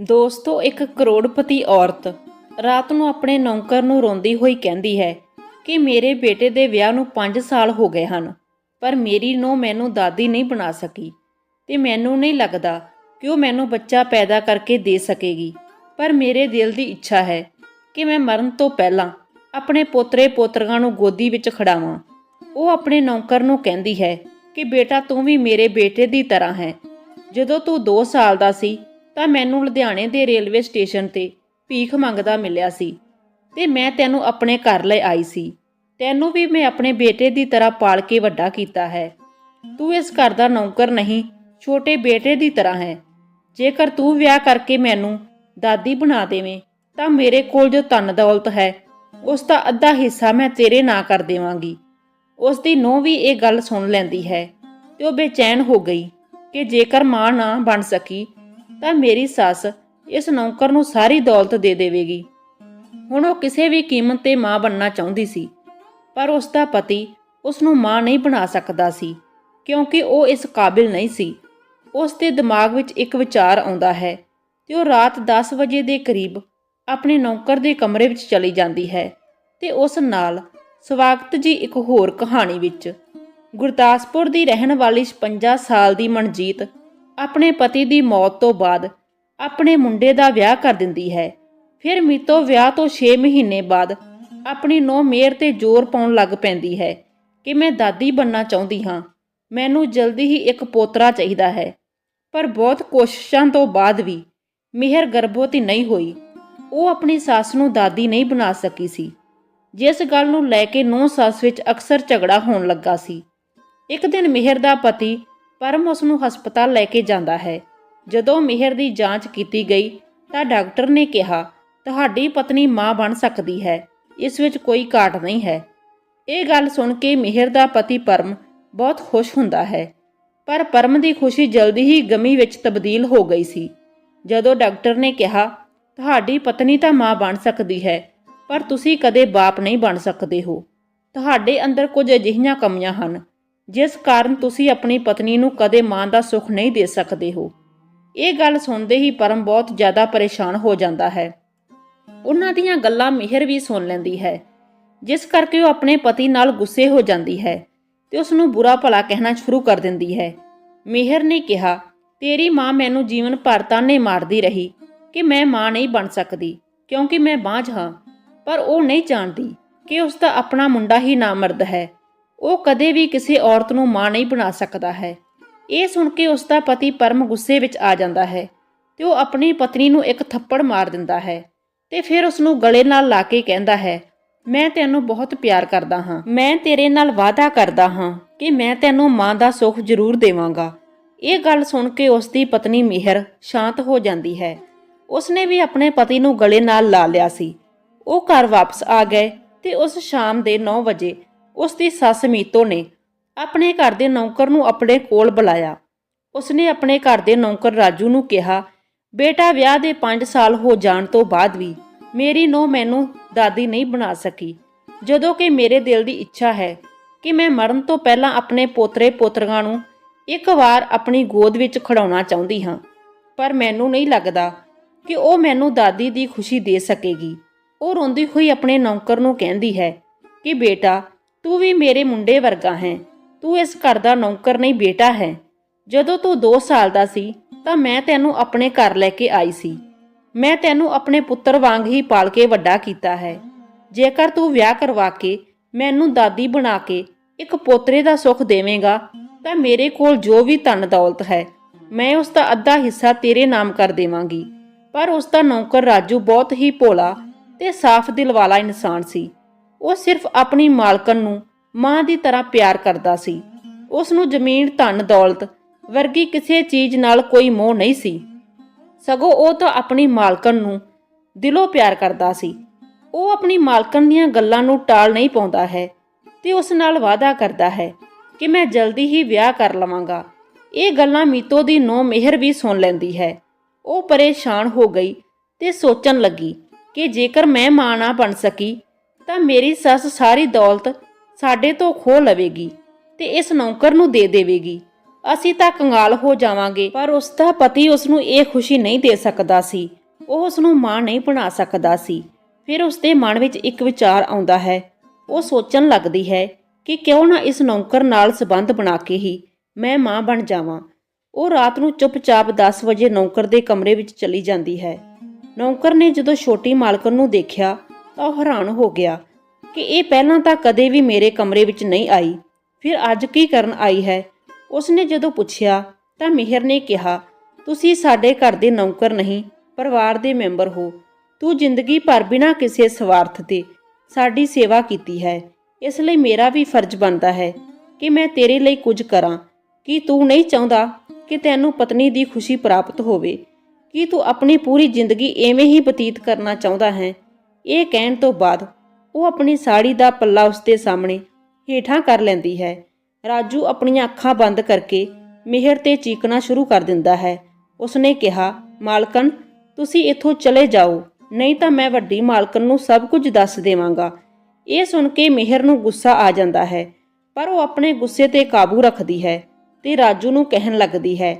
ਦੋਸਤੋ, ਇੱਕ ਕਰੋੜਪਤੀ ਔਰਤ ਰਾਤ ਨੂੰ ਆਪਣੇ ਨੌਕਰ ਨੂੰ ਰੋਂਦੀ ਹੋਈ ਕਹਿੰਦੀ ਹੈ ਕਿ ਮੇਰੇ ਬੇਟੇ ਦੇ ਵਿਆਹ ਨੂੰ 5 ਸਾਲ ਹੋ ਗਏ ਹਨ, ਪਰ ਮੇਰੀ ਨੂੰ ਮੈਨੂੰ ਦਾਦੀ ਨਹੀਂ ਬਣਾ ਸਕੀ ਤੇ ਮੈਨੂੰ ਨਹੀਂ ਲੱਗਦਾ ਕਿ ਉਹ ਮੈਨੂੰ ਬੱਚਾ ਪੈਦਾ ਕਰਕੇ ਦੇ ਸਕੇਗੀ। ਪਰ ਮੇਰੇ ਦਿਲ ਦੀ ਇੱਛਾ ਹੈ ਕਿ ਮੈਂ ਮਰਨ ਤੋਂ ਪਹਿਲਾਂ ਆਪਣੇ ਪੋਤਰੇ ਪੋਤਰੀਆਂ ਨੂੰ ਗੋਦੀ ਵਿੱਚ ਖੜਾਵਾਂ। ਉਹ ਆਪਣੇ ਨੌਕਰ ਨੂੰ ਕਹਿੰਦੀ ਹੈ ਕਿ ਬੇਟਾ ਤੂੰ ਵੀ ਮੇਰੇ ਬੇਟੇ ਦੀ ਤਰ੍ਹਾਂ ਹੈ। ਜਦੋਂ ਤੂੰ 2 ਸਾਲ ਦਾ ਸੀ ਤਾਂ ਮੈਨੂੰ ਲੁਧਿਆਣੇ ਦੇ ਰੇਲਵੇ ਸਟੇਸ਼ਨ ਤੇ ਭੀਖ ਮੰਗਦਾ ਮਿਲਿਆ ਸੀ ਤੇ ਮੈਂ ਤੈਨੂੰ ਆਪਣੇ ਘਰ ਲੈ ਆਈ ਸੀ। ਤੈਨੂੰ ਵੀ ਮੈਂ ਆਪਣੇ ਬੇਟੇ ਦੀ ਤਰ੍ਹਾਂ ਪਾਲ ਕੇ ਵੱਡਾ ਕੀਤਾ ਹੈ। ਤੂੰ ਇਸ ਘਰ ਦਾ ਨੌਕਰ ਨਹੀਂ, ਛੋਟੇ ਬੇਟੇ ਦੀ ਤਰ੍ਹਾਂ ਹੈ। ਜੇਕਰ ਤੂੰ ਵਿਆਹ ਕਰਕੇ ਮੈਨੂੰ ਦਾਦੀ ਬਣਾ ਦੇਵੇਂ, ਤਾਂ ਮੇਰੇ ਕੋਲ ਜੋ ਧਨ ਦੌਲਤ ਹੈ, ਉਸ ਦਾ ਅੱਧਾ ਹਿੱਸਾ ਮੈਂ ਤੇਰੇ ਨਾਂ ਕਰ ਦੇਵਾਂਗੀ। ਉਸ ਦੀ ਨੂੰਹ ਵੀ ਇਹ ਗੱਲ ਸੁਣ ਲੈਂਦੀ ਹੈ ਤੇ ਉਹ ਬੇਚੈਨ ਹੋ ਗਈ ਕਿ ਜੇਕਰ ਮਾਂ ਨਾ ਬਣ ਸਕੀ ਤਾਂ ਮੇਰੀ ਸੱਸ ਇਸ ਨੌਕਰ ਨੂੰ ਸਾਰੀ ਦੌਲਤ ਦੇ ਦੇਵੇਗੀ। ਹੁਣ ਉਹ ਕਿਸੇ ਵੀ ਕੀਮਤ ਤੇ ਮਾਂ ਬਣਨਾ ਚਾਹੁੰਦੀ ਸੀ, ਪਰ ਉਸ ਦਾ ਪਤੀ ਉਸ ਨੂੰ ਮਾਂ ਨਹੀਂ ਬਣਾ ਸਕਦਾ ਸੀ, ਕਿਉਂਕਿ ਉਹ ਇਸ ਕਾਬਿਲ ਨਹੀਂ ਸੀ। ਉਸ ਦੇ ਦਿਮਾਗ ਵਿੱਚ ਇੱਕ ਵਿਚਾਰ ਆਉਂਦਾ ਹੈ ਤੇ ਉਹ ਰਾਤ 10 ਵਜੇ ਦੇ ਕਰੀਬ ਆਪਣੇ ਨੌਕਰ ਦੇ ਕਮਰੇ ਵਿੱਚ ਚਲੀ ਜਾਂਦੀ ਹੈ ਤੇ ਉਸ ਨਾਲ ਸਵਾਗਤ ਜੀ ਇੱਕ ਹੋਰ ਕਹਾਣੀ ਵਿੱਚ, ਗੁਰਦਾਸਪੁਰ ਦੀ ਰਹਿਣ ਵਾਲੀ 56 ਸਾਲ ਦੀ ਮਨਜੀਤ ਆਪਣੇ ਪਤੀ ਦੀ ਮੌਤ ਤੋਂ ਬਾਅਦ ਆਪਣੇ ਮੁੰਡੇ ਦਾ ਵਿਆਹ ਕਰ ਦਿੰਦੀ ਹੈ। ਫਿਰ ਮੀਤੋ ਵਿਆਹ ਤੋਂ 6 ਮਹੀਨੇ ਬਾਅਦ ਆਪਣੀ ਨੌ ਮੇਰ ਤੇ ਜ਼ੋਰ ਪਾਉਣ ਲੱਗ ਪੈਂਦੀ ਹੈ ਕਿ ਮੈਂ ਦਾਦੀ ਬੰਨਾ ਚਾਹੁੰਦੀ ਹਾਂ। ਮੈਨੂੰ ਜਲਦੀ ਹੀ ਇੱਕ ਪੋਤਰਾ ਚਾਹੀਦਾ ਹੈ। ਪਰ ਬਹੁਤ ਕੋਸ਼ਿਸ਼ਾਂ ਤੋਂ ਬਾਅਦ ਵੀ ਮਿਹਰ ਗਰਭਵਤੀ ਨਹੀਂ ਹੋਈ। ਉਹ ਆਪਣੀ ਸੱਸ ਨੂੰ ਦਾਦੀ ਨਹੀਂ ਬਣਾ ਸਕੀ ਸੀ। ਜਿਸ ਗੱਲ ਨੂੰ ਲੈ ਕੇ ਨੌ ਸੱਸ ਵਿੱਚ ਅਕਸਰ ਝਗੜਾ ਹੋਣ ਲੱਗਾ ਸੀ। ਇੱਕ ਦਿਨ ਮਿਹਰ ਦਾ ਪਤੀ ਪਰਮ ਉਸ ਨੂੰ ਹਸਪਤਾਲ ਲੈ ਕੇ ਜਾਂਦਾ ਹੈ। ਜਦੋਂ ਮਿਹਰ ਦੀ ਜਾਂਚ ਕੀਤੀ ਗਈ, ਤਾਂ ਡਾਕਟਰ ਨੇ ਕਿਹਾ, ਤੁਹਾਡੀ ਪਤਨੀ ਮਾਂ ਬਣ ਸਕਦੀ ਹੈ। ਇਸ ਵਿੱਚ ਕੋਈ ਘਾਟ ਨਹੀਂ ਹੈ। ਇਹ ਗੱਲ ਸੁਣ ਕੇ ਮਿਹਰ ਦਾ ਪਤੀ ਪਰਮ ਬਹੁਤ ਖੁਸ਼ ਹੁੰਦਾ ਹੈ। ਪਰ ਪਰਮ ਦੀ ਖੁਸ਼ੀ ਜਲਦੀ ਹੀ ਗਮੀ ਵਿੱਚ ਤਬਦੀਲ ਹੋ ਗਈ ਸੀ। ਜਦੋਂ ਡਾਕਟਰ ਨੇ ਕਿਹਾ, ਤੁਹਾਡੀ ਪਤਨੀ ਤਾਂ ਮਾਂ ਬਣ ਸਕਦੀ ਹੈ, ਪਰ ਤੁਸੀਂ ਕਦੇ ਬਾਪ ਨਹੀਂ ਬਣ ਸਕਦੇ ਹੋ। ਤੁਹਾਡੇ ਅੰਦਰ ਕੁਝ ਅਜਿਹੀਆਂ ਕਮੀਆਂ ਹਨ। ਜਿਸ ਕਾਰਨ ਤੁਸੀਂ ਆਪਣੀ ਪਤਨੀ ਨੂੰ ਕਦੇ ਮਾਂ ਦਾ ਸੁੱਖ ਨਹੀਂ ਦੇ ਸਕਦੇ ਹੋ। ਇਹ ਗੱਲ ਸੁਣਦੇ ਹੀ ਪਰਮ ਬਹੁਤ ਜ਼ਿਆਦਾ ਪਰੇਸ਼ਾਨ ਹੋ ਜਾਂਦਾ ਹੈ। ਉਹਨਾਂ ਦੀਆਂ ਗੱਲਾਂ ਮਿਹਰ ਵੀ ਸੁਣ ਲੈਂਦੀ ਹੈ। ਜਿਸ ਕਰਕੇ ਉਹ ਆਪਣੇ ਪਤੀ ਨਾਲ ਗੁੱਸੇ ਹੋ ਜਾਂਦੀ ਹੈ ਤੇ ਉਸ ਨੂੰ ਬੁਰਾ ਭਲਾ ਕਹਿਣਾ ਸ਼ੁਰੂ ਕਰ ਦਿੰਦੀ ਹੈ। ਮਿਹਰ ਨੇ ਕਿਹਾ, ਤੇਰੀ ਮਾਂ ਮੈਨੂੰ ਜੀਵਨ ਭਰ ਤਾਨੇ ਮਾਰਦੀ ਰਹੀ ਕਿ ਮੈਂ ਮਾਂ ਨਹੀਂ ਬਣ ਸਕਦੀ, ਕਿਉਂਕਿ ਮੈਂ ਬਾਂਝ ਹਾਂ। ਪਰ ਉਹ ਨਹੀਂ ਜਾਣਦੀ ਕਿ ਉਸ ਦਾ ਆਪਣਾ ਮੁੰਡਾ ਹੀ ਨਾਮਰਦ ਹੈ। ਉਹ ਕਦੇ ਵੀ ਕਿਸੇ ਔਰਤ ਨੂੰ ਮਾਂ ਨਹੀਂ ਬਣਾ ਸਕਦਾ ਹੈ। ਇਹ ਸੁਣ ਕੇ ਉਸ ਦਾ ਪਤੀ ਪਰਮ ਗੁੱਸੇ ਵਿੱਚ ਆ ਜਾਂਦਾ ਹੈ ਤੇ ਉਹ ਆਪਣੀ ਪਤਨੀ ਨੂੰ ਇੱਕ ਥੱਪੜ ਮਾਰ ਦਿੰਦਾ ਹੈ ਤੇ ਫਿਰ ਉਸ ਨੂੰ ਗਲੇ ਨਾਲ ਲਾ ਕੇ ਕਹਿੰਦਾ ਹੈ, ਮੈਂ ਤੈਨੂੰ ਬਹੁਤ ਪਿਆਰ ਕਰਦਾ ਹਾਂ। ਮੈਂ ਤੇਰੇ ਨਾਲ ਵਾਅਦਾ ਕਰਦਾ ਹਾਂ ਕਿ ਮੈਂ ਤੈਨੂੰ ਮਾਂ ਦਾ ਸੁੱਖ ਜ਼ਰੂਰ ਦੇਵਾਂਗਾ। ਇਹ ਗੱਲ ਸੁਣ ਕੇ ਉਸ ਦੀ ਪਤਨੀ ਮਿਹਰ ਸ਼ਾਂਤ ਹੋ ਜਾਂਦੀ ਹੈ। ਉਸਨੇ ਵੀ ਆਪਣੇ ਪਤੀ ਨੂੰ ਗਲੇ ਨਾਲ ਲਾ ਲਿਆ ਸੀ। ਉਹ ਘਰ ਵਾਪਸ ਆ ਗਏ ਤੇ ਉਸ ਸ਼ਾਮ ਦੇ 9 ਵਜੇ ਉਸ ਦੀ ਸੱਸ ਮੀਤੋ ਨੇ ਆਪਣੇ ਘਰ ਦੇ ਨੌਕਰ ਨੂੰ ਆਪਣੇ ਕੋਲ ਬੁਲਾਇਆ। ਉਸਨੇ ਆਪਣੇ ਘਰ ਦੇ ਨੌਕਰ ਰਾਜੂ ਨੂੰ ਕਿਹਾ, ਬੇਟਾ, ਵਿਆਹ ਦੇ 5 ਸਾਲ ਹੋ ਜਾਣ ਤੋਂ ਬਾਅਦ ਵੀ ਮੇਰੀ ਨੋ ਮੈਨੂੰ ਦਾਦੀ ਨਹੀਂ ਬਣਾ ਸਕੀ। ਜਦੋਂ ਕਿ ਮੇਰੇ ਦਿਲ ਦੀ ਇੱਛਾ ਹੈ ਕਿ ਮੈਂ ਮਰਨ ਤੋਂ ਪਹਿਲਾਂ ਆਪਣੇ ਪੋਤਰੇ ਪੋਤਰੀਆਂ ਨੂੰ ਇੱਕ ਵਾਰ ਆਪਣੀ ਗੋਦ ਵਿੱਚ ਖੜਾਉਣਾ ਚਾਹੁੰਦੀ ਹਾਂ, ਪਰ ਮੈਨੂੰ ਨਹੀਂ ਲੱਗਦਾ ਕਿ ਉਹ ਮੈਨੂੰ ਦਾਦੀ ਦੀ ਖੁਸ਼ੀ ਦੇ ਸਕੇਗੀ। ਉਹ ਰੋਂਦੀ ਹੋਈ ਆਪਣੇ ਨੌਕਰ ਨੂੰ ਕਹਿੰਦੀ ਹੈ ਕਿ, ਬੇਟਾ ਤੂੰ ਵੀ ਮੇਰੇ ਮੁੰਡੇ ਵਰਗਾ ਹੈ। ਤੂੰ ਇਸ ਘਰ ਦਾ ਨੌਕਰ ਨਹੀਂ, ਬੇਟਾ ਹੈ। ਜਦੋਂ ਤੂੰ 2 ਸਾਲ ਦਾ ਸੀ, ਤਾਂ ਮੈਂ ਤੈਨੂੰ ਆਪਣੇ ਘਰ ਲੈ ਕੇ ਆਈ ਸੀ। ਮੈਂ ਤੈਨੂੰ ਆਪਣੇ ਪੁੱਤਰ ਵਾਂਗ ਹੀ ਪਾਲ ਕੇ ਵੱਡਾ ਕੀਤਾ ਹੈ। ਜੇਕਰ ਤੂੰ ਵਿਆਹ ਕਰਵਾ ਕੇ ਮੈਨੂੰ ਦਾਦੀ ਬਣਾ ਕੇ ਇੱਕ ਪੋਤਰੇ ਦਾ ਸੁੱਖ ਦੇਵੇਂਗਾ, ਤਾਂ ਮੇਰੇ ਕੋਲ ਜੋ ਵੀ ਧਨ ਦੌਲਤ ਹੈ, ਮੈਂ ਉਸ ਦਾ ਅੱਧਾ ਹਿੱਸਾ ਤੇਰੇ ਨਾਮ ਕਰ ਦੇਵਾਂਗੀ। ਪਰ ਉਸ ਦਾ ਨੌਕਰ ਰਾਜੂ ਬਹੁਤ ਹੀ ਭੋਲਾ ਤੇ ਸਾਫ਼ ਦਿਲ ਵਾਲਾ ਇਨਸਾਨ ਸੀ। ਉਹ ਸਿਰਫ ਆਪਣੀ ਮਾਲਕਨ ਨੂੰ ਮਾਂ ਦੀ ਤਰ੍ਹਾਂ ਪਿਆਰ ਕਰਦਾ ਸੀ। ਉਸ ਨੂੰ ਜ਼ਮੀਨ, ਧਨ, ਦੌਲਤ ਵਰਗੀ ਕਿਸੇ ਚੀਜ਼ ਨਾਲ ਕੋਈ ਮੋਹ ਨਹੀਂ ਸੀ। ਸਗੋਂ ਉਹ ਤਾਂ ਆਪਣੀ ਮਾਲਕਨ ਨੂੰ ਦਿਲੋਂ ਪਿਆਰ ਕਰਦਾ ਸੀ। ਉਹ ਆਪਣੀ ਮਾਲਕਨ ਦੀਆਂ ਗੱਲਾਂ ਨੂੰ ਟਾਲ ਨਹੀਂ ਪਾਉਂਦਾ ਹੈ ਤੇ ਉਸ ਨਾਲ ਵਾਅਦਾ ਕਰਦਾ ਹੈ ਕਿ ਮੈਂ ਜਲਦੀ ਹੀ ਵਿਆਹ ਕਰ ਲਵਾਂਗਾ। ਇਹ ਗੱਲਾਂ ਮੀਤੋ ਦੀ ਨੋ ਮਿਹਰ ਵੀ ਸੁਣ ਲੈਂਦੀ ਹੈ। ਉਹ ਪਰੇਸ਼ਾਨ ਹੋ ਗਈ ਤੇ ਸੋਚਣ ਲੱਗੀ ਕਿ ਜੇਕਰ ਮੈਂ ਮਾਂ ਨਾ ਬਣ ਸਕੀ ਤਾਂ ਮੇਰੀ ਸੱਸ ਸਾਰੀ ਦੌਲਤ ਸਾਡੇ ਤੋਂ ਖੋਹ ਲਵੇਗੀ ਤੇ ਇਸ ਨੌਕਰ ਨੂੰ ਦੇ ਦੇਵੇਗੀ। ਅਸੀਂ ਤਾਂ ਕੰਗਾਲ ਹੋ ਜਾਵਾਂਗੇ, ਪਰ ਉਸ ਦਾ ਪਤੀ ਉਸ ਨੂੰ ਇਹ ਖੁਸ਼ੀ ਨਹੀਂ ਦੇ ਸਕਦਾ ਸੀ। ਉਹ ਉਸ ਨੂੰ ਮਾਂ ਨਹੀਂ ਬਣਾ ਸਕਦਾ ਸੀ। ਫਿਰ ਉਸ ਦੇ ਮਨ ਵਿੱਚ ਇੱਕ ਵਿਚਾਰ ਆਉਂਦਾ ਹੈ। ਉਹ ਸੋਚਣ ਲੱਗਦੀ ਹੈ ਕਿ ਕਿਉਂ ਨਾ ਇਸ ਨੌਕਰ ਨਾਲ ਸਬੰਧ ਬਣਾ ਕੇ ਹੀ ਮੈਂ ਮਾਂ ਬਣ ਜਾਵਾਂ। ਉਹ ਰਾਤ ਨੂੰ ਚੁੱਪਚਾਪ 10 ਵਜੇ ਨੌਕਰ ਦੇ ਕਮਰੇ ਵਿੱਚ ਚਲੀ ਜਾਂਦੀ ਹੈ। ਨੌਕਰ ਨੇ ਜਦੋਂ ਛੋਟੀ ਮਾਲਕਣ ਨੂੰ ਦੇਖਿਆ ਤਾਂ ਉਹ ਹੈਰਾਨ ਹੋ ਗਿਆ ਕਿ ਇਹ ਪਹਿਲਾਂ ਤਾਂ ਕਦੇ ਵੀ ਮੇਰੇ ਕਮਰੇ ਵਿੱਚ ਨਹੀਂ ਆਈ। ਫਿਰ ਅੱਜ ਕੀ ਕਰਨ ਆਈ ਹੈ? ਉਸਨੇ ਜਦੋਂ ਪੁੱਛਿਆ ਤਾਂ ਮਿਹਰ ਨੇ ਕਿਹਾ, ਤੁਸੀਂ ਸਾਡੇ ਘਰ ਦੇ ਨੌਕਰ ਨਹੀਂ, ਪਰਿਵਾਰ ਦੇ ਮੈਂਬਰ ਹੋ। ਤੂੰ ਜ਼ਿੰਦਗੀ ਭਰ ਬਿਨਾਂ ਕਿਸੇ ਸਵਾਰਥ ਦੇ ਸਾਡੀ ਸੇਵਾ ਕੀਤੀ ਹੈ। ਇਸ ਲਈ ਮੇਰਾ ਵੀ ਫਰਜ਼ ਬਣਦਾ ਹੈ ਕਿ ਮੈਂ ਤੇਰੇ ਲਈ ਕੁਝ ਕਰਾਂ। ਕੀ ਤੂੰ ਨਹੀਂ ਚਾਹੁੰਦਾ ਕਿ ਤੈਨੂੰ ਪਤਨੀ ਦੀ ਖੁਸ਼ੀ ਪ੍ਰਾਪਤ ਹੋਵੇ? ਕੀ ਤੂੰ ਆਪਣੀ ਪੂਰੀ ਜ਼ਿੰਦਗੀ ਐਵੇਂ ਹੀ ਬਤੀਤ ਕਰਨਾ ਚਾਹੁੰਦਾ ਹੈ ਇਹ ਕਹਿਣ ਤੋਂ ਬਾਅਦ ਉਹ ਆਪਣੀ ਸਾੜੀ ਦਾ ਪੱਲਾ ਉਸਦੇ ਸਾਹਮਣੇ ਹੇਠਾਂ ਕਰ ਲੈਂਦੀ ਹੈ। ਰਾਜੂ ਆਪਣੀਆਂ ਅੱਖਾਂ ਬੰਦ ਕਰਕੇ ਮਿਹਰ ਤੇ ਚੀਕਣਾ ਸ਼ੁਰੂ ਕਰ ਦਿੰਦਾ ਹੈ। ਉਸਨੇ ਕਿਹਾ ਮਾਲਕਨ ਤੁਸੀਂ ਇੱਥੋਂ ਚਲੇ ਜਾਓ, ਨਹੀਂ ਤਾਂ ਮੈਂ ਵੱਡੀ ਮਾਲਕਨ ਨੂੰ ਸਭ ਕੁਝ ਦੱਸ ਦੇਵਾਂਗਾ। ਇਹ ਸੁਣ ਕੇ ਮਿਹਰ ਨੂੰ ਗੁੱਸਾ ਆ ਜਾਂਦਾ ਹੈ, ਪਰ ਉਹ ਆਪਣੇ ਗੁੱਸੇ ਤੇ ਕਾਬੂ ਰੱਖਦੀ ਹੈ ਤੇ ਰਾਜੂ ਨੂੰ ਕਹਿਣ ਲੱਗਦੀ ਹੈ,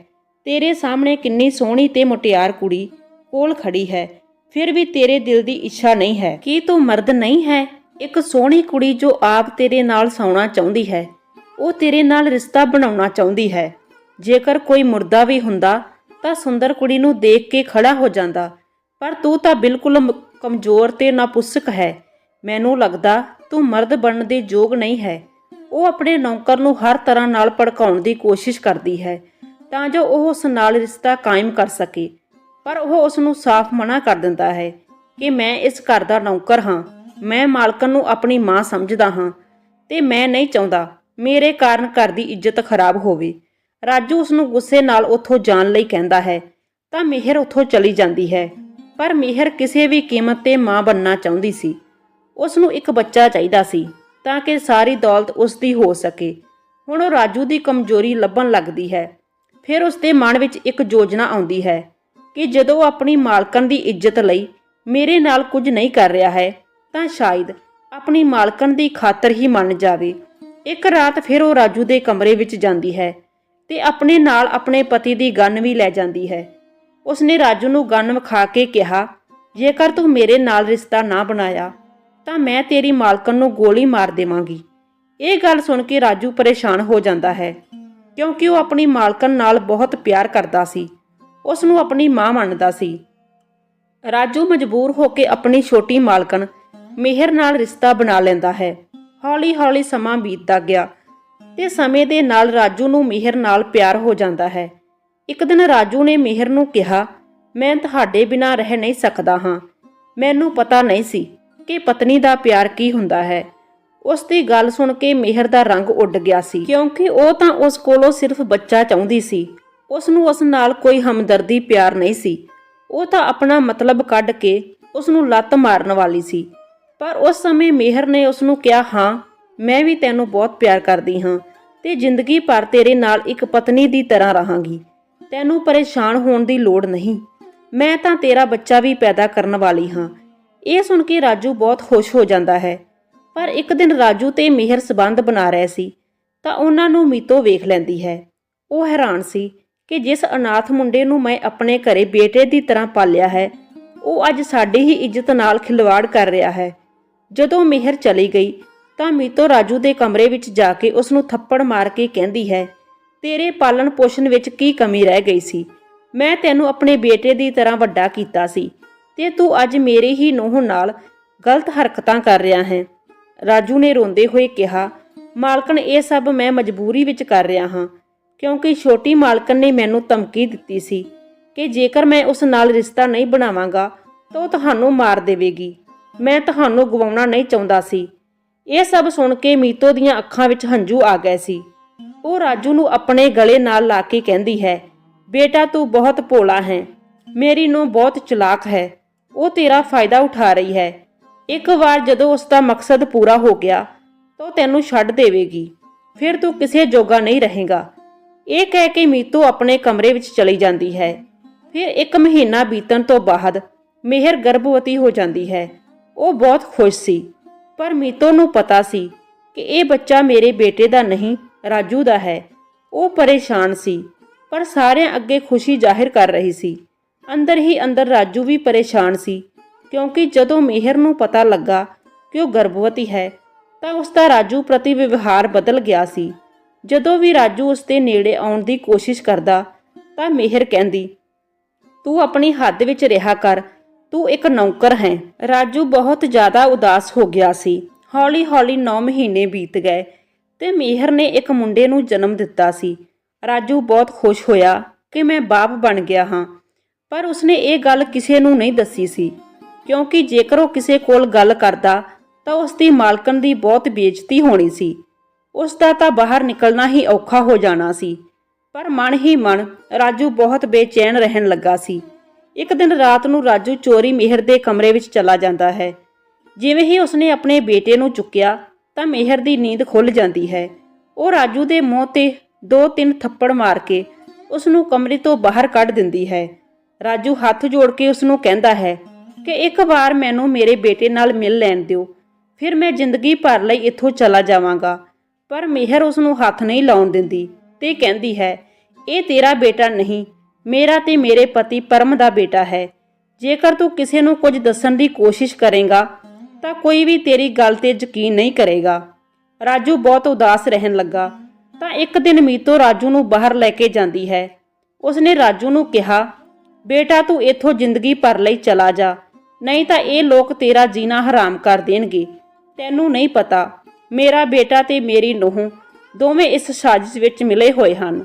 ਤੇਰੇ ਸਾਹਮਣੇ ਕਿੰਨੀ ਸੋਹਣੀ ਤੇ ਮੁਟਿਆਰ ਕੁੜੀ ਕੋਲ ਖੜੀ ਹੈ ਫਿਰ ਵੀ ਤੇਰੇ ਦਿਲ ਦੀ ਇੱਛਾ ਨਹੀਂ ਹੈ। ਕੀ ਤੂੰ ਮਰਦ ਨਹੀਂ ਹੈ? ਇੱਕ ਸੋਹਣੀ ਕੁੜੀ ਜੋ ਆਪ ਤੇਰੇ ਨਾਲ ਸੌਣਾ ਚਾਹੁੰਦੀ ਹੈ, ਉਹ ਤੇਰੇ ਨਾਲ ਰਿਸ਼ਤਾ ਬਣਾਉਣਾ ਚਾਹੁੰਦੀ ਹੈ। ਜੇਕਰ ਕੋਈ ਮੁਰਦਾ ਵੀ ਹੁੰਦਾ, ਤਾਂ ਸੁੰਦਰ ਕੁੜੀ ਨੂੰ ਦੇਖ ਕੇ ਖੜਾ ਹੋ ਜਾਂਦਾ। ਪਰ ਤੂੰ ਤਾਂ ਬਿਲਕੁਲ ਕਮਜ਼ੋਰ ਤੇ ਨਾਪੁਸਕ ਹੈ। ਮੈਨੂੰ ਲੱਗਦਾ ਤੂੰ ਮਰਦ ਬਣਨ ਦੇ ਯੋਗ ਨਹੀਂ ਹੈ। ਉਹ ਆਪਣੇ ਨੌਕਰ ਨੂੰ ਹਰ ਤਰ੍ਹਾਂ ਨਾਲ ਭੜਕਾਉਣ ਦੀ ਕੋਸ਼ਿਸ਼ ਕਰਦੀ ਹੈ, ਤਾਂ ਜੋ ਉਹ ਉਸ ਨਾਲ ਰਿਸ਼ਤਾ ਕਾਇਮ ਕਰ ਸਕੇ। ਪਰ ਉਹ ਉਸ ਨੂੰ ਸਾਫ਼ ਮਨਾ ਕਰ ਦਿੰਦਾ ਹੈ ਕਿ ਮੈਂ ਇਸ ਘਰ ਦਾ ਨੌਕਰ ਹਾਂ। ਮੈਂ ਮਾਲਕਨ ਨੂੰ ਆਪਣੀ ਮਾਂ ਸਮਝਦਾ ਹਾਂ ਤੇ ਮੈਂ ਨਹੀਂ ਚਾਹੁੰਦਾ ਮੇਰੇ ਕਾਰਨ ਘਰ ਦੀ ਇੱਜ਼ਤ ਖਰਾਬ ਹੋਵੇ। ਰਾਜੂ ਉਸ ਨੂੰ ਗੁੱਸੇ ਨਾਲ ਉੱਥੋਂ ਜਾਣ ਲਈ ਕਹਿੰਦਾ ਹੈ, ਤਾਂ ਮਿਹਰ ਉੱਥੋਂ ਚਲੀ ਜਾਂਦੀ ਹੈ। ਪਰ ਮਿਹਰ ਕਿਸੇ ਵੀ ਕੀਮਤ ਤੇ ਮਾਂ ਬਣਨਾ ਚਾਹੁੰਦੀ ਸੀ। ਉਸ ਨੂੰ ਇੱਕ ਬੱਚਾ ਚਾਹੀਦਾ ਸੀ ਤਾਂ ਕਿ ਸਾਰੀ ਦੌਲਤ ਉਸ ਦੀ ਹੋ ਸਕੇ। ਹੁਣ ਉਹ ਰਾਜੂ ਦੀ ਕਮਜ਼ੋਰੀ ਲੱਭਣ ਲੱਗਦੀ ਹੈ। ਫਿਰ ਉਸ ਦੇ ਮਨ ਵਿੱਚ ਇੱਕ ਯੋਜਨਾ ਆਉਂਦੀ ਹੈ ਕਿ ਜਦੋਂ ਆਪਣੀ ਮਾਲਕਣ ਦੀ ਇੱਜ਼ਤ ਲਈ ਮੇਰੇ ਨਾਲ ਕੁਝ ਨਹੀਂ ਕਰ ਰਿਹਾ ਹੈ, ਤਾਂ ਸ਼ਾਇਦ ਆਪਣੀ ਮਾਲਕਣ ਦੀ ਖਾਤਰ ਹੀ ਮੰਨ ਜਾਵੇ। ਇੱਕ ਰਾਤ ਫਿਰ ਉਹ ਰਾਜੂ ਦੇ ਕਮਰੇ ਵਿੱਚ ਜਾਂਦੀ ਹੈ ਤੇ ਆਪਣੇ ਨਾਲ ਆਪਣੇ ਪਤੀ ਦੀ ਗੰਨ ਵੀ ਲੈ ਜਾਂਦੀ ਹੈ। ਉਸਨੇ ਰਾਜੂ ਨੂੰ ਗੰਨ ਵਿਖਾ ਕੇ ਕਿਹਾ, ਜੇਕਰ ਤੂੰ ਮੇਰੇ ਨਾਲ ਰਿਸ਼ਤਾ ਨਾ ਬਣਾਇਆ, ਤਾਂ ਮੈਂ ਤੇਰੀ ਮਾਲਕਣ ਨੂੰ ਗੋਲੀ ਮਾਰ ਦੇਵਾਂਗੀ। ਇਹ ਗੱਲ ਸੁਣ ਕੇ ਰਾਜੂ ਪਰੇਸ਼ਾਨ ਹੋ ਜਾਂਦਾ ਹੈ, ਕਿਉਂਕਿ ਉਹ ਆਪਣੀ ਮਾਲਕਣ ਨਾਲ ਬਹੁਤ ਪਿਆਰ ਕਰਦਾ ਸੀ। ਉਸ ਨੂੰ ਆਪਣੀ ਮਾਂ ਮੰਨਦਾ ਸੀ। ਰਾਜੂ ਮਜਬੂਰ ਹੋ ਕੇ ਆਪਣੀ ਛੋਟੀ ਮਾਲਕਨ ਮਿਹਰ ਨਾਲ ਰਿਸ਼ਤਾ ਬਣਾ ਲੈਂਦਾ ਹੈ। ਹੌਲੀ-ਹੌਲੀ ਸਮਾਂ ਬੀਤਦਾ ਗਿਆ ਤੇ ਸਮੇਂ ਦੇ ਨਾਲ ਰਾਜੂ ਨੂੰ ਮਿਹਰ ਨਾਲ ਪਿਆਰ ਹੋ ਜਾਂਦਾ ਹੈ। ਇੱਕ ਦਿਨ ਰਾਜੂ ਨੇ ਮਿਹਰ ਨੂੰ ਕਿਹਾ, ਮੈਂ ਤੁਹਾਡੇ ਬਿਨਾਂ ਰਹਿ ਨਹੀਂ ਸਕਦਾ ਹਾਂ। ਮੈਨੂੰ ਪਤਾ ਨਹੀਂ ਸੀ ਕਿ ਪਤਨੀ ਦਾ ਪਿਆਰ ਕੀ ਹੁੰਦਾ ਹੈ ਉਸ ਦੀ ਗੱਲ ਸੁਣ ਕੇ ਮਿਹਰ ਦਾ ਰੰਗ ਉੱਡ ਗਿਆ ਸੀ। ਕਿਉਂਕਿ ਉਹ ਤਾਂ ਉਸ ਕੋਲੋਂ ਸਿਰਫ ਬੱਚਾ ਚਾਹੁੰਦੀ ਸੀ। ਉਸ ਨੂੰ ਉਸ ਨਾਲ ਕੋਈ ਹਮਦਰਦੀ, ਪਿਆਰ ਨਹੀਂ ਸੀ। ਉਹ ਤਾਂ ਆਪਣਾ ਮਤਲਬ ਕੱਢ ਕੇ ਉਸ ਨੂੰ ਲੱਤ ਮਾਰਨ ਵਾਲੀ ਸੀ। ਪਰ ਉਸ ਸਮੇਂ ਮਿਹਰ ਨੇ ਉਸ ਨੂੰ ਕਿਹਾ, ਹਾਂ, ਮੈਂ ਵੀ ਤੈਨੂੰ ਬਹੁਤ ਪਿਆਰ ਕਰਦੀ ਹਾਂ ਤੇ ਜ਼ਿੰਦਗੀ ਭਰ ਤੇਰੇ ਨਾਲ ਇੱਕ ਪਤਨੀ ਦੀ ਤਰ੍ਹਾਂ ਰਹਾਂਗੀ। ਤੈਨੂੰ ਪਰੇਸ਼ਾਨ ਹੋਣ ਦੀ ਲੋੜ ਨਹੀਂ। ਮੈਂ ਤਾਂ ਤੇਰਾ ਬੱਚਾ ਵੀ ਪੈਦਾ ਕਰਨ ਵਾਲੀ ਹਾਂ। ਇਹ ਸੁਣ ਕੇ ਰਾਜੂ ਬਹੁਤ ਖੁਸ਼ ਹੋ ਜਾਂਦਾ ਹੈ। ਪਰ ਇੱਕ ਦਿਨ ਰਾਜੂ ਤੇ ਮਿਹਰ ਸਬੰਧ ਬਣਾ ਰਹੇ ਸੀ, ਤਾਂ ਉਹਨਾਂ ਨੂੰ ਮੀਤੋ ਵੇਖ ਲੈਂਦੀ ਹੈ। ਉਹ ਹੈਰਾਨ ਸੀ ਕਿ ਜਿਸ ਅਨਾਥ ਮੁੰਡੇ ਨੂੰ ਮੈਂ ਆਪਣੇ ਘਰੇ ਬੇਟੇ ਦੀ ਤਰ੍ਹਾਂ ਪਾਲਿਆ ਹੈ, ਉਹ ਅੱਜ ਸਾਡੀ ਹੀ ਇੱਜ਼ਤ ਨਾਲ ਖਿਲਵਾੜ ਕਰ ਰਿਹਾ ਹੈ। ਜਦੋਂ ਮਿਹਰ ਚਲੀ ਗਈ, ਤਾਂ ਮੀਤੋ ਰਾਜੂ ਦੇ ਕਮਰੇ ਵਿੱਚ ਜਾ ਕੇ ਉਸ ਨੂੰ ਥੱਪੜ ਮਾਰ ਕੇ ਕਹਿੰਦੀ ਹੈ, ਤੇਰੇ ਪਾਲਣ ਪੋਸ਼ਣ ਵਿੱਚ ਕੀ ਕਮੀ ਰਹਿ ਗਈ ਸੀ? ਮੈਂ ਤੈਨੂੰ ਆਪਣੇ ਬੇਟੇ ਦੀ ਤਰ੍ਹਾਂ ਵੱਡਾ ਕੀਤਾ ਸੀ, ਤੇ ਤੂੰ ਅੱਜ ਮੇਰੇ ਹੀ ਨੂੰਹ ਨਾਲ ਗਲਤ ਹਰਕਤਾਂ ਕਰ ਰਿਹਾ ਹੈ। ਰਾਜੂ ਨੇ ਰੋਂਦੇ ਹੋਏ ਕਿਹਾ, ਮਾਲਕਣ, ਇਹ ਸਭ ਮੈਂ ਮਜਬੂਰੀ ਵਿੱਚ ਕਰ ਰਿਹਾ ਹਾਂ। ਕਿਉਂਕਿ ਛੋਟੀ ਮਾਲਕਣ ਨੇ ਮੈਨੂੰ ਧਮਕੀ ਦਿੱਤੀ ਸੀ ਕਿ ਜੇਕਰ ਮੈਂ ਉਸ ਨਾਲ ਰਿਸ਼ਤਾ ਨਹੀਂ ਬਣਾਵਾਂਗਾ, ਤਾਂ ਉਹ ਤੁਹਾਨੂੰ ਮਾਰ ਦੇਵੇਗੀ। ਮੈਂ ਤੁਹਾਨੂੰ ਗਵਾਉਣਾ ਨਹੀਂ ਚਾਹੁੰਦਾ ਸੀ। ਇਹ ਸਭ ਸੁਣ ਕੇ ਮੀਤੋ ਦੀਆਂ ਅੱਖਾਂ ਵਿੱਚ ਹੰਝੂ ਆ ਗਏ ਸੀ। ਉਹ ਰਾਜੂ ਨੂੰ ਆਪਣੇ ਗਲੇ ਨਾਲ ਲਾ ਕੇ ਕਹਿੰਦੀ ਹੈ, ਬੇਟਾ, ਤੂੰ ਬਹੁਤ ਭੋਲਾ ਹੈ। ਮੇਰੀ ਨੂੰ ਬਹੁਤ ਚਲਾਕ ਹੈ। ਉਹ ਤੇਰਾ ਫਾਇਦਾ ਉਠਾ ਰਹੀ ਹੈ। ਇੱਕ ਵਾਰ ਜਦੋਂ ਉਸ ਦਾ ਮਕਸਦ ਪੂਰਾ ਹੋ ਗਿਆ, ਤਾਂ ਉਹ ਤੈਨੂੰ ਛੱਡ ਦੇਵੇਗੀ। ਫਿਰ ਤੂੰ ਕਿਸੇ ਜੋਗਾ ਨਹੀਂ ਰਹੇਗਾ। ਇਹ ਕਹਿ ਕੇ ਮੀਤੋ ਆਪਣੇ ਕਮਰੇ ਵਿੱਚ ਚਲੀ ਜਾਂਦੀ ਹੈ। ਫਿਰ ਇੱਕ ਮਹੀਨਾ ਬੀਤਣ ਤੋਂ ਬਾਅਦ ਮਿਹਰ ਗਰਭਵਤੀ ਹੋ ਜਾਂਦੀ ਹੈ। ਉਹ ਬਹੁਤ ਖੁਸ਼ ਸੀ, ਪਰ ਮੀਤੋ ਨੂੰ ਪਤਾ ਸੀ ਕਿ ਇਹ ਬੱਚਾ ਮੇਰੇ ਬੇਟੇ ਦਾ ਨਹੀਂ, ਰਾਜੂ ਦਾ ਹੈ। ਉਹ ਪਰੇਸ਼ਾਨ ਸੀ, ਪਰ ਸਾਰਿਆਂ ਅੱਗੇ ਖੁਸ਼ੀ ਜ਼ਾਹਿਰ ਕਰ ਰਹੀ ਸੀ। ਅੰਦਰ ਹੀ ਅੰਦਰ ਰਾਜੂ ਵੀ ਪਰੇਸ਼ਾਨ ਸੀ, ਕਿਉਂਕਿ ਜਦੋਂ ਮਿਹਰ ਨੂੰ ਪਤਾ ਲੱਗਾ ਕਿ ਉਹ ਗਰਭਵਤੀ ਹੈ, ਤਾਂ ਉਸ ਦਾ ਰਾਜੂ ਪ੍ਰਤੀ ਵਿਵਹਾਰ ਬਦਲ ਗਿਆ ਸੀ। ਜਦੋਂ ਵੀ ਰਾਜੂ ਉਸ ਦੇ ਨੇੜੇ ਆਉਣ ਦੀ ਕੋਸ਼ਿਸ਼ ਕਰਦਾ, ਤਾਂ ਮਿਹਰ ਕਹਿੰਦੀ, ਤੂੰ ਆਪਣੀ ਹੱਦ ਵਿੱਚ ਰਿਹਾ ਕਰ, ਤੂੰ ਇੱਕ ਨੌਕਰ ਹੈ। ਰਾਜੂ ਬਹੁਤ ਜ਼ਿਆਦਾ ਉਦਾਸ ਹੋ ਗਿਆ ਸੀ। ਹੌਲੀ-ਹੌਲੀ 9 ਮਹੀਨੇ ਬੀਤ ਗਏ ਤੇ ਮਿਹਰ ਨੇ ਇੱਕ ਮੁੰਡੇ ਨੂੰ ਜਨਮ ਦਿੱਤਾ ਸੀ। ਰਾਜੂ ਬਹੁਤ ਖੁਸ਼ ਹੋਇਆ ਕਿ ਮੈਂ ਬਾਪ ਬਣ ਗਿਆ ਹਾਂ, ਪਰ ਉਸਨੇ ਇਹ ਗੱਲ ਕਿਸੇ ਨੂੰ ਨਹੀਂ ਦੱਸੀ ਸੀ, ਕਿਉਂਕਿ ਜੇਕਰ ਉਹ ਕਿਸੇ ਕੋਲ ਗੱਲ ਕਰਦਾ, ਤਾਂ ਉਸ ਦੀ ਮਾਲਕਨ ਦੀ ਬਹੁਤ ਬੇਇੱਜ਼ਤੀ ਹੋਣੀ ਸੀ। ਉਸ ਦਾ ਤਾਂ ਬਾਹਰ ਨਿਕਲਣਾ ਹੀ ਔਖਾ ਹੋ ਜਾਣਾ ਸੀ। ਪਰ ਮਨ ਹੀ ਮਨ ਰਾਜੂ ਬਹੁਤ ਬੇਚੈਨ ਰਹਿਣ ਲੱਗਾ ਸੀ। ਇੱਕ ਦਿਨ ਰਾਤ ਨੂੰ ਰਾਜੂ ਚੋਰੀ ਮਿਹਰ ਦੇ ਕਮਰੇ ਵਿੱਚ ਚਲਾ ਜਾਂਦਾ ਹੈ। ਜਿਵੇਂ ਹੀ ਉਸਨੇ ਆਪਣੇ ਬੇਟੇ ਨੂੰ ਚੁੱਕਿਆ, ਤਾਂ ਮਿਹਰ ਦੀ ਨੀਂਦ ਖੁੱਲ ਜਾਂਦੀ ਹੈ। ਉਹ ਰਾਜੂ ਦੇ ਮੂੰਹ ਤੇ ਦੋ ਤਿੰਨ ਥੱਪੜ ਮਾਰ ਕੇ ਉਸ ਨੂੰ ਕਮਰੇ ਤੋਂ ਬਾਹਰ ਕੱਢ ਦਿੰਦੀ ਹੈ। ਰਾਜੂ ਹੱਥ ਜੋੜ ਕੇ ਉਸ ਨੂੰ ਕਹਿੰਦਾ ਹੈ ਕਿ ਇੱਕ ਵਾਰ ਮੈਨੂੰ ਮੇਰੇ ਬੇਟੇ ਨਾਲ ਮਿਲ ਲੈਣ ਦਿਓ, ਫਿਰ ਮੈਂ ਜ਼ਿੰਦਗੀ ਭਰ ਲਈ ਇੱਥੋਂ ਚਲਾ ਜਾਵਾਂਗਾ। ਪਰ ਮਿਹਰ ਉਸ ਨੂੰ ਹੱਥ ਨਹੀਂ ਲਾਉਣ ਦਿੰਦੀ ਤੇ ਕਹਿੰਦੀ ਹੈ, ਇਹ ਤੇਰਾ ਬੇਟਾ ਨਹੀਂ, ਮੇਰਾ ਤੇ ਮੇਰੇ ਪਤੀ ਪਰਮ ਦਾ ਬੇਟਾ ਹੈ। ਜੇਕਰ ਤੂੰ ਕਿਸੇ ਨੂੰ ਕੁਝ ਦੱਸਣ ਦੀ ਕੋਸ਼ਿਸ਼ ਕਰੇਗਾ, ਤਾਂ ਕੋਈ ਵੀ ਤੇਰੀ ਗੱਲ ਤੇ ਯਕੀਨ ਨਹੀਂ ਕਰੇਗਾ। ਰਾਜੂ ਬਹੁਤ ਉਦਾਸ ਰਹਿਣ ਲੱਗਾ, ਤਾਂ ਇੱਕ ਦਿਨ ਮੀਤੋ ਰਾਜੂ ਨੂੰ ਬਾਹਰ ਲੈ ਕੇ ਜਾਂਦੀ ਹੈ। ਉਸਨੇ ਰਾਜੂ ਨੂੰ ਕਿਹਾ, ਬੇਟਾ, ਤੂੰ ਇੱਥੋਂ ਜ਼ਿੰਦਗੀ ਭਰ ਲਈ ਚਲਾ ਜਾ, ਨਹੀਂ ਤਾਂ ਇਹ ਲੋਕ ਤੇਰਾ ਜੀਣਾ ਹਰਾਮ ਕਰ ਦੇਣਗੇ, ਤੈਨੂੰ ਨਹੀਂ ਪਤਾ। ਮੇਰਾ ਬੇਟਾ ਤੇ ਮੇਰੀ ਨੂੰਹ ਦੋਵੇਂ ਇਸ ਸਾਜ਼ਿਸ਼ ਵਿੱਚ ਮਿਲੇ ਹੋਏ ਹਨ।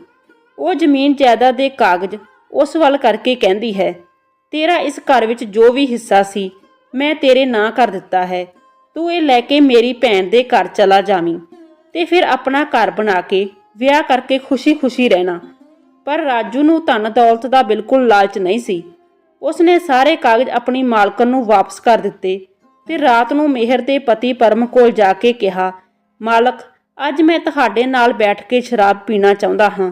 ਉਹ ਜ਼ਮੀਨ ਜਾਇਦਾਦ ਦੇ ਕਾਗਜ਼ ਉਸ ਵੱਲ ਕਰਕੇ ਕਹਿੰਦੀ ਹੈ, ਤੇਰਾ ਇਸ ਘਰ ਵਿੱਚ ਜੋ ਵੀ ਹਿੱਸਾ ਸੀ, ਮੈਂ ਤੇਰੇ ਨਾਂ ਕਰ ਦਿੱਤਾ ਹੈ। ਤੂੰ ਇਹ ਲੈ ਕੇ ਮੇਰੀ ਭੈਣ ਦੇ ਘਰ ਚਲਾ ਜਾਵੀਂ ਤੇ ਫਿਰ ਆਪਣਾ ਘਰ ਬਣਾ ਕੇ ਵਿਆਹ ਕਰਕੇ ਖੁਸ਼ੀ-ਖੁਸ਼ੀ ਰਹਿਣਾ। ਪਰ ਰਾਜੂ ਨੂੰ ਧਨ ਦੌਲਤ ਦਾ ਬਿਲਕੁਲ ਲਾਲਚ ਨਹੀਂ ਸੀ। ਉਸਨੇ ਸਾਰੇ ਕਾਗਜ਼ ਆਪਣੀ ਮਾਲਕਨ ਨੂੰ ਵਾਪਸ ਕਰ ਦਿੱਤੇ ਤੇ ਰਾਤ ਨੂੰ ਮਿਹਰ ਦੇ ਪਤੀ ਪਰਮ ਕੋਲ ਜਾ ਕੇ ਕਿਹਾ, ਮਾਲਕ, ਅੱਜ ਮੈਂ ਤੁਹਾਡੇ ਨਾਲ ਬੈਠ ਕੇ ਸ਼ਰਾਬ ਪੀਣਾ ਚਾਹੁੰਦਾ ਹਾਂ।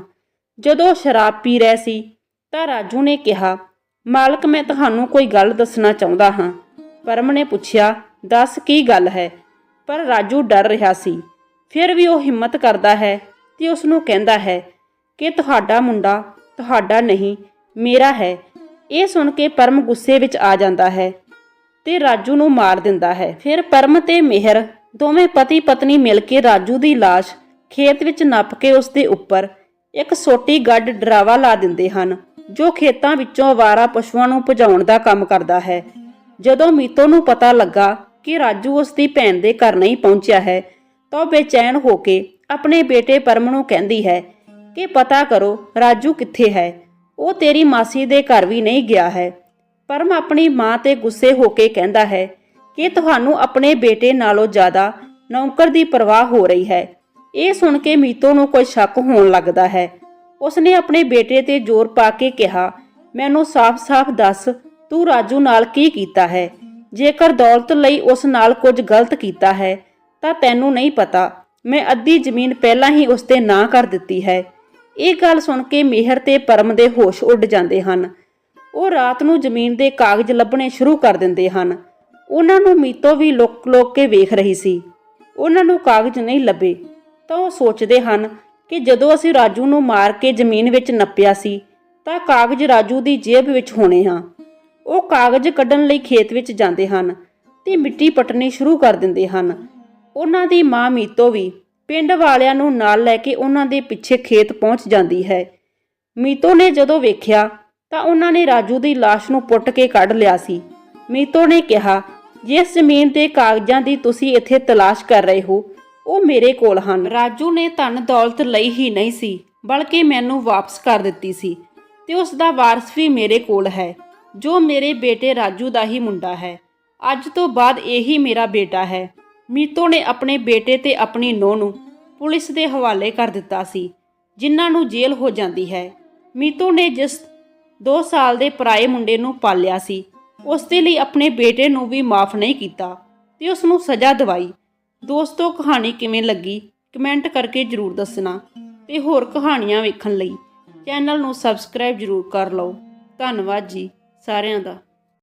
ਜਦੋਂ ਸ਼ਰਾਬ ਪੀ ਰਿਹਾ ਸੀ, ਤਾਂ ਰਾਜੂ ਨੇ ਕਿਹਾ, ਮਾਲਕ, ਮੈਂ ਤੁਹਾਨੂੰ ਕੋਈ ਗੱਲ ਦੱਸਣਾ ਚਾਹੁੰਦਾ ਹਾਂ। ਪਰਮ ਨੇ ਪੁੱਛਿਆ, ਦੱਸ ਕੀ ਗੱਲ ਹੈ? ਪਰ ਰਾਜੂ ਡਰ ਰਿਹਾ ਸੀ। ਫਿਰ ਵੀ ਉਹ ਹਿੰਮਤ ਕਰਦਾ ਹੈ ਤੇ ਉਸ ਨੂੰ ਕਹਿੰਦਾ ਹੈ ਕਿ ਤੁਹਾਡਾ ਮੁੰਡਾ ਤੁਹਾਡਾ ਨਹੀਂ, ਮੇਰਾ ਹੈ। ਇਹ ਸੁਣ ਕੇ ਪਰਮ ਗੁੱਸੇ ਵਿੱਚ ਆ ਜਾਂਦਾ ਹੈ। ਤੇ ਰਾਜੂ ਨੂੰ ਮਾਰ ਦਿੰਦਾ ਹੈ। ਫਿਰ ਪਰਮ ਤੇ ਮਿਹਰ ਦੋਵੇਂ ਪਤੀ ਪਤਨੀ ਮਿਲ ਕੇ ਰਾਜੂ ਦੀ ਲਾਸ਼ ਖੇਤ ਵਿੱਚ ਨੱਪ ਕੇ ਉਸ ਦੇ ਉੱਪਰ ਇੱਕ ਸੋਟੀ ਗੱਡ ਡਰਾਵਾ ਲਾ ਦਿੰਦੇ ਹਨ, ਜੋ ਖੇਤਾਂ ਵਿੱਚੋਂ ਆਵਾਰਾ ਪਸ਼ੂਆਂ ਨੂੰ ਭਜਾਉਣ ਦਾ ਕੰਮ ਕਰਦਾ ਹੈ। ਜਦੋਂ ਮੀਤੋ ਨੂੰ ਪਤਾ ਲੱਗਾ ਕਿ ਰਾਜੂ ਉਸ ਦੀ ਭੈਣ ਦੇ ਘਰ ਨਹੀਂ ਪਹੁੰਚਿਆ ਹੈ, ਤਾਂ ਬੇਚੈਨ ਹੋ ਕੇ ਆਪਣੇ ਬੇਟੇ ਪਰਮ ਨੂੰ ਕਹਿੰਦੀ ਹੈ ਕਿ ਪਤਾ ਕਰੋ ਰਾਜੂ ਕਿੱਥੇ ਹੈ, ਉਹ ਤੇਰੀ ਮਾਸੀ ਦੇ ਘਰ ਵੀ ਨਹੀਂ ਗਿਆ ਹੈ। ਪਰਮ ਆਪਣੀ ਮਾਂ ਤੇ ਗੁੱਸੇ ਹੋ ਕੇ ਕਹਿੰਦਾ ਹੈ ਕਿ ਤੁਹਾਨੂੰ ਆਪਣੇ ਬੇਟੇ ਨਾਲੋਂ ਜ਼ਿਆਦਾ ਨੌਕਰ ਦੀ ਪਰਵਾਹ ਹੋ ਰਹੀ ਹੈ। ਇਹ ਸੁਣ ਕੇ ਮੀਤੋ ਨੂੰ ਕੋਈ ਸ਼ੱਕ ਹੋਣ ਲੱਗਦਾ ਹੈ। ਉਸਨੇ ਆਪਣੇ ਬੇਟੇ ਤੇ ਜ਼ੋਰ ਪਾ ਕੇ ਕਿਹਾ, ਮੈਨੂੰ ਸਾਫ਼-ਸਾਫ਼ ਦੱਸ, ਤੂੰ ਰਾਜੂ ਨਾਲ ਕੀ ਕੀਤਾ ਹੈ? ਜੇਕਰ ਦੌਲਤ ਲਈ ਉਸ ਨਾਲ ਕੁਝ ਗਲਤ ਕੀਤਾ ਹੈ, ਤਾਂ ਤੈਨੂੰ ਨਹੀਂ ਪਤਾ, ਮੈਂ ਅੱਧੀ ਜ਼ਮੀਨ ਪਹਿਲਾਂ ਹੀ ਉਸ ਤੇ ਨਾਂ ਕਰ ਦਿੱਤੀ ਹੈ। ਇਹ ਗੱਲ ਸੁਣ ਕੇ ਮਿਹਰ ਤੇ ਪਰਮ ਦੇ ਹੋਸ਼ ਉੱਡ ਜਾਂਦੇ ਹਨ। ਉਹ ਰਾਤ ਨੂੰ ਜ਼ਮੀਨ ਦੇ ਕਾਗਜ਼ ਲੱਭਣੇ ਸ਼ੁਰੂ ਕਰ ਦਿੰਦੇ ਹਨ। ਉਹਨਾਂ ਨੂੰ ਮੀਤੋ ਵੀ ਲੁੱਕ-ਲੁੱਕ ਕੇ ਵੇਖ ਰਹੀ ਸੀ। ਉਹਨਾਂ ਨੂੰ ਕਾਗਜ਼ ਨਹੀਂ ਲੱਭੇ। ਤਾਂ ਉਹ ਸੋਚਦੇ ਹਨ ਕਿ ਜਦੋਂ ਅਸੀਂ ਰਾਜੂ ਨੂੰ ਮਾਰ ਕੇ ਜ਼ਮੀਨ ਵਿੱਚ ਨੱਪਿਆ ਸੀ, ਤਾਂ ਕਾਗਜ਼ ਰਾਜੂ ਦੀ ਜੇਬ ਵਿੱਚ ਹੋਣੇ ਹਾਂ। ਉਹ ਕਾਗਜ਼ ਕੱਢਣ ਲਈ ਖੇਤ ਵਿੱਚ ਜਾਂਦੇ ਹਨ ਤੇ ਮਿੱਟੀ ਪਟਣੀ ਸ਼ੁਰੂ ਕਰ ਦਿੰਦੇ ਹਨ। ਉਹਨਾਂ ਦੀ ਮਾਂ ਮੀਤੋ ਵੀ ਪਿੰਡ ਵਾਲਿਆਂ ਨੂੰ ਨਾਲ ਲੈ ਕੇ ਉਹਨਾਂ ਦੇ ਪਿੱਛੇ ਖੇਤ ਪਹੁੰਚ ਜਾਂਦੀ ਹੈ। ਮੀਤੋ ਨੇ ਜਦੋਂ ਵੇਖਿਆ ਤਾਂ ਉਹਨਾਂ ਨੇ ਰਾਜੂ ਦੀ ਲਾਸ਼ ਨੂੰ ਪੁੱਟ ਕੇ ਕੱਢ ਲਿਆ ਸੀ। ਮੀਤੋ ਨੇ ਕਿਹਾ, ਜਿਸ ਜ਼ਮੀਨ ਤੇ ਕਾਗਜ਼ਾਂ ਦੀ ਤੁਸੀਂ ਇੱਥੇ ਤਲਾਸ਼ ਕਰ ਰਹੇ ਹੋ, ਉਹ ਮੇਰੇ ਕੋਲ ਹਨ। ਰਾਜੂ ਨੇ ਧਨ ਦੌਲਤ ਲਈ ਹੀ ਨਹੀਂ ਸੀ, ਬਲਕਿ ਮੈਨੂੰ ਵਾਪਸ ਕਰ ਦਿੱਤੀ ਸੀ, ਤੇ ਉਸ ਦਾ ਵਾਰਸ ਵੀ ਮੇਰੇ ਕੋਲ ਹੈ, ਜੋ ਮੇਰੇ ਬੇਟੇ ਰਾਜੂ ਦਾ ਹੀ ਮੁੰਡਾ ਹੈ। ਅੱਜ ਤੋਂ ਬਾਅਦ ਇਹੀ ਮੇਰਾ ਬੇਟਾ ਹੈ। ਮੀਤੋ ਨੇ ਆਪਣੇ ਬੇਟੇ ਤੇ ਆਪਣੀ ਨੂੰਹ ਨੂੰ ਪੁਲਿਸ ਦੇ ਹਵਾਲੇ ਕਰ ਦਿੱਤਾ ਸੀ, ਜਿਨ੍ਹਾਂ ਨੂੰ ਜੇਲ੍ਹ ਹੋ ਜਾਂਦੀ ਹੈ। ਮੀਤੋ ਨੇ ਜਿਸ 2 ਸਾਲ ਦੇ ਪਰਾਏ ਮੁੰਡੇ ਨੂੰ ਪਾਲਿਆ ਸੀ। ਉਸ ਦੇ ਲਈ ਆਪਣੇ ਬੇਟੇ ਨੂੰ ਵੀ ਮਾਫ ਨਹੀਂ ਕੀਤਾ ਤੇ ਉਸ ਨੂੰ ਸਜ਼ਾ ਦਿਵਾਈ। ਦੋਸਤੋ, ਕਹਾਣੀ ਕਿਵੇਂ ਲੱਗੀ? ਕਮੈਂਟ ਕਰਕੇ ਜਰੂਰ ਦੱਸਣਾ ਤੇ ਹੋਰ ਕਹਾਣੀਆਂ ਵੇਖਣ ਲਈ ਚੈਨਲ ਨੂੰ ਸਬਸਕ੍ਰਾਈਬ ਜਰੂਰ ਕਰ ਲਓ। ਧੰਨਵਾਦ ਜੀ ਸਾਰਿਆਂ ਦਾ।